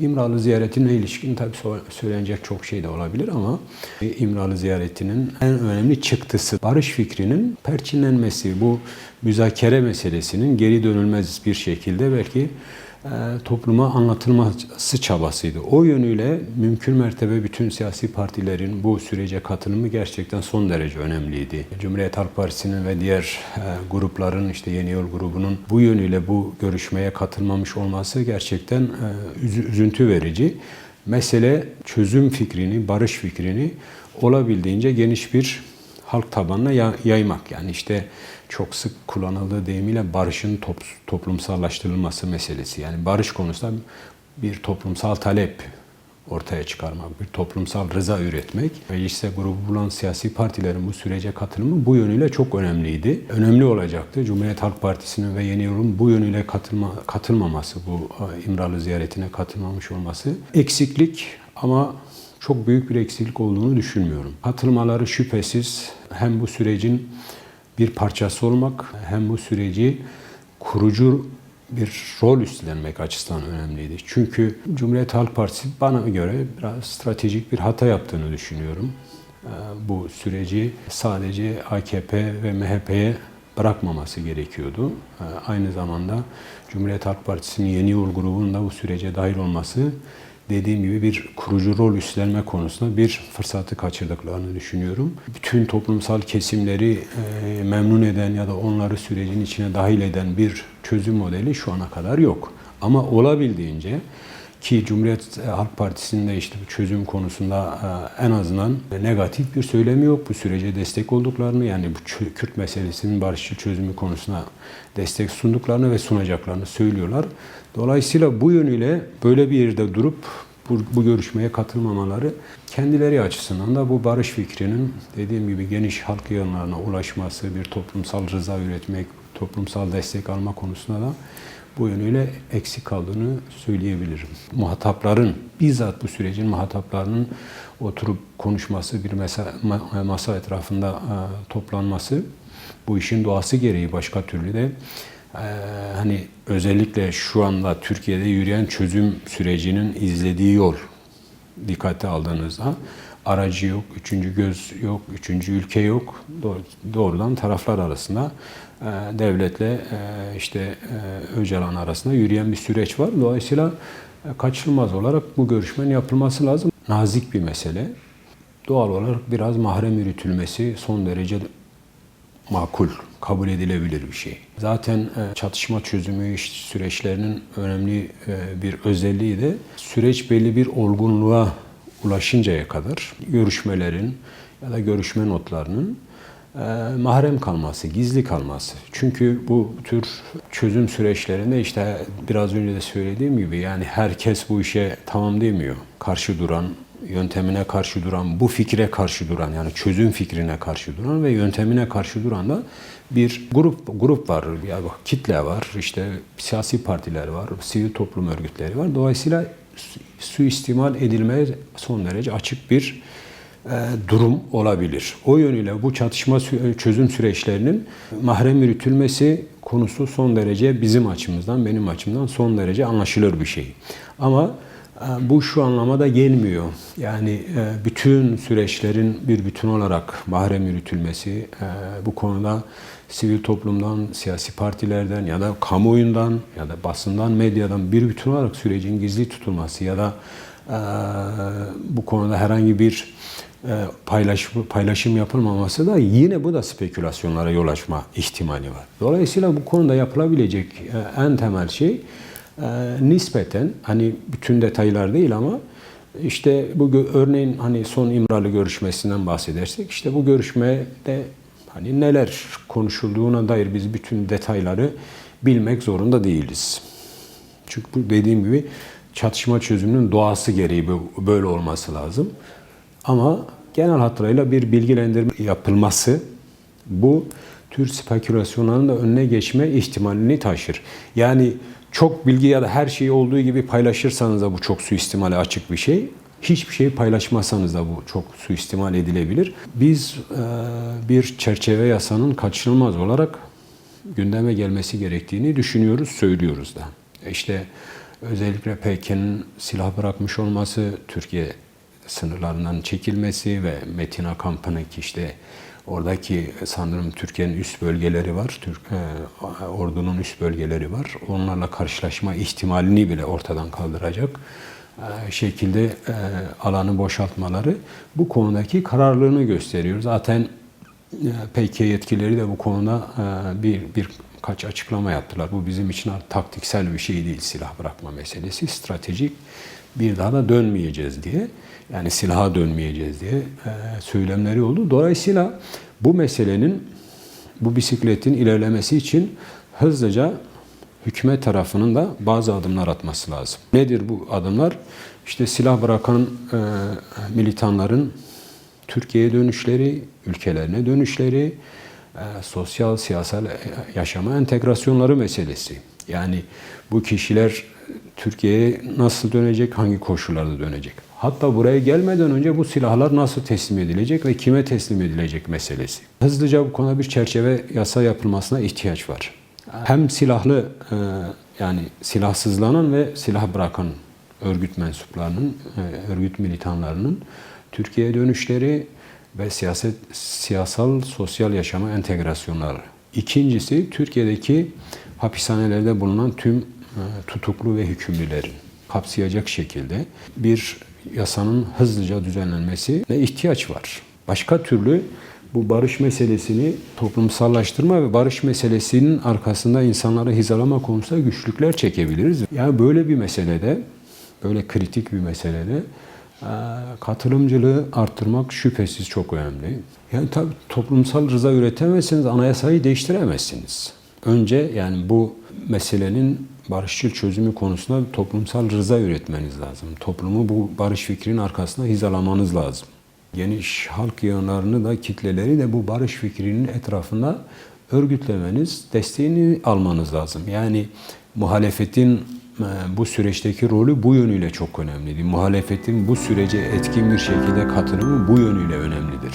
İmralı ziyaretine ilişkin tabii söylenecek çok şey de olabilir ama İmralı ziyaretinin en önemli çıktısı barış fikrinin perçinlenmesi, bu müzakere meselesinin geri dönülmez bir şekilde belki e, topluma anlatılması çabasıydı. O yönüyle mümkün mertebe bütün siyasi partilerin bu sürece katılımı gerçekten son derece önemliydi. Cumhuriyet Halk Partisi'nin ve diğer e, grupların işte Yeni Yol grubunun bu yönüyle bu görüşmeye katılmamış olması gerçekten e, üzü- üzüntü verici. Mesele çözüm fikrini, barış fikrini olabildiğince geniş bir halk tabanına ya- yaymak. Yani işte çok sık kullanıldığı deyimiyle barışın top, toplumsallaştırılması meselesi. Yani barış konusunda bir toplumsal talep ortaya çıkarmak, bir toplumsal rıza üretmek. Mecliste grubu bulan siyasi partilerin bu sürece katılımı bu yönüyle çok önemliydi. Önemli olacaktı. Cumhuriyet Halk Partisi'nin ve Yeni Yol'un bu yönüyle katılma, katılmaması, bu e, İmralı ziyaretine katılmamış olması eksiklik ama çok büyük bir eksiklik olduğunu düşünmüyorum. Katılmaları şüphesiz hem bu sürecin bir parçası olmak hem bu süreci kurucu bir rol üstlenmek açısından önemliydi. Çünkü Cumhuriyet Halk Partisi bana göre biraz stratejik bir hata yaptığını düşünüyorum. Ee, Bu süreci sadece AKP ve MHP'ye bırakmaması gerekiyordu. Ee, Aynı zamanda Cumhuriyet Halk Partisi'nin yeni yol grubunun da bu sürece dahil olması dediğim gibi bir kurucu rol üstlenme konusunda bir fırsatı kaçırdıklarını düşünüyorum. Bütün toplumsal kesimleri e, memnun eden ya da onları sürecin içine dahil eden bir çözüm modeli şu ana kadar yok. Ama olabildiğince ki Cumhuriyet Halk Partisi'nin de işte çözüm konusunda e, en azından negatif bir söylemi yok. Bu sürece destek olduklarını yani bu Kürt meselesinin barışçıl çözümü konusuna destek sunduklarını ve sunacaklarını söylüyorlar. Dolayısıyla bu yönüyle böyle bir yerde durup bu, bu görüşmeye katılmamaları kendileri açısından da bu barış fikrinin dediğim gibi geniş halk yığınlarına ulaşması, bir toplumsal rıza üretmek, toplumsal destek alma konusunda da bu yönüyle eksik kaldığını söyleyebilirim. Muhatapların, bizzat bu sürecin muhataplarının oturup konuşması, bir masa, ma- masa etrafında e, toplanması bu işin doğası gereği başka türlü de e, hani özellikle şu anda Türkiye'de yürüyen çözüm sürecinin izlediği yol dikkate aldığınızda aracı yok, üçüncü göz yok, üçüncü ülke yok. Doğ- Doğrudan taraflar arasında devletle e, işte e, Öcalan arasında yürüyen bir süreç var. Dolayısıyla e, kaçınılmaz olarak bu görüşmenin yapılması lazım. Nazik bir mesele. Doğal olarak biraz mahrem yürütülmesi son derece makul, kabul edilebilir bir şey. Zaten çatışma çözümü süreçlerinin önemli bir özelliği de süreç belli bir olgunluğa ulaşıncaya kadar görüşmelerin ya da görüşme notlarının mahrem kalması, gizli kalması. Çünkü bu tür çözüm süreçlerinde işte biraz önce de söylediğim gibi yani herkes bu işe tamam demiyor. Karşı duran, yöntemine karşı duran, bu fikre karşı duran yani çözüm fikrine karşı duran ve yöntemine karşı duran da bir grup grup var, ya bak kitle var, işte siyasi partiler var, sivil toplum örgütleri var. Dolayısıyla su- suistimal edilmeye son derece açık bir durum olabilir. O yönüyle bu çatışma sü- çözüm süreçlerinin mahrem yürütülmesi konusu son derece bizim açımızdan, benim açımdan son derece anlaşılır bir şey. Ama e, bu şu anlamada gelmiyor. Yani e, bütün süreçlerin bir bütün olarak mahrem yürütülmesi, e, bu konuda sivil toplumdan, siyasi partilerden ya da kamuoyundan ya da basından, medyadan bir bütün olarak sürecin gizli tutulması ya da e, bu konuda herhangi bir e, paylaş, paylaşım yapılmaması da yine bu da spekülasyonlara yol açma ihtimali var. Dolayısıyla bu konuda yapılabilecek e, en temel şey e, nispeten hani bütün detaylar değil ama işte bu örneğin hani son İmralı görüşmesinden bahsedersek işte bu görüşmede hani neler konuşulduğuna dair biz bütün detayları bilmek zorunda değiliz. Çünkü bu dediğim gibi çatışma çözümünün doğası gereği böyle olması lazım. Ama genel hatlarıyla bir bilgilendirme yapılması bu tür spekülasyonların da önüne geçme ihtimalini taşır. Yani çok bilgi ya da her şeyi olduğu gibi paylaşırsanız da bu çok suistimale açık bir şey. Hiçbir şeyi paylaşmazsanız da bu çok suistimal edilebilir. Biz e, bir çerçeve yasanın kaçınılmaz olarak gündeme gelmesi gerektiğini düşünüyoruz, söylüyoruz da. İşte Özellikle PKK'nın silah bırakmış olması, Türkiye sınırlarından çekilmesi ve Metina kampının ki işte oradaki sanırım Türkiye'nin üst bölgeleri var, Türk e, ordunun üst bölgeleri var. Onlarla karşılaşma ihtimalini bile ortadan kaldıracak e, şekilde e, alanı boşaltmaları bu konudaki kararlılığını gösteriyor. Zaten e, PKK yetkilileri de bu konuda e, bir birkaç açıklama yaptılar. Bu bizim için taktiksel bir şey değil silah bırakma meselesi. Stratejik bir daha da dönmeyeceğiz diye. Yani silaha dönmeyeceğiz diye e, söylemleri oldu. Dolayısıyla bu meselenin bu bisikletin ilerlemesi için hızlıca hükümet tarafının da bazı adımlar atması lazım. Nedir bu adımlar? İşte silah bırakan e, militanların Türkiye'ye dönüşleri, ülkelerine dönüşleri, sosyal, siyasal e, yaşama entegrasyonları meselesi. Yani bu kişiler Türkiye'ye nasıl dönecek, hangi koşullarda dönecek? Hatta buraya gelmeden önce bu silahlar nasıl teslim edilecek ve kime teslim edilecek meselesi. Hızlıca bu konuda bir çerçeve yasa yapılmasına ihtiyaç var. Hem silahlı e, yani silahsızlanan ve silah bırakan örgüt mensuplarının, e, örgüt militanlarının Türkiye'ye dönüşleri ve siyaset siyasal sosyal yaşama entegrasyonları. İkincisi Türkiye'deki hapishanelerde bulunan tüm e, tutuklu ve hükümlülerin kapsayacak şekilde bir yasanın hızlıca düzenlenmesine ihtiyaç var. Başka türlü bu barış meselesini toplumsallaştırma ve barış meselesinin arkasında insanları hizalama konusunda güçlükler çekebiliriz. Yani böyle bir meselede, böyle kritik bir meselede katılımcılığı arttırmak şüphesiz çok önemli. Yani tabii toplumsal rıza üretemezseniz anayasayı değiştiremezsiniz. Önce yani bu meselenin barışçıl çözümü konusunda toplumsal rıza üretmeniz lazım. Toplumu bu barış fikrinin arkasında hizalamanız lazım. Geniş halk yığınlarını da kitleleri de bu barış fikrinin etrafında örgütlemeniz, desteğini almanız lazım. Yani muhalefetin bu süreçteki rolü bu yönüyle çok önemlidir. Muhalefetin bu sürece etkin bir şekilde katılımı bu yönüyle önemlidir.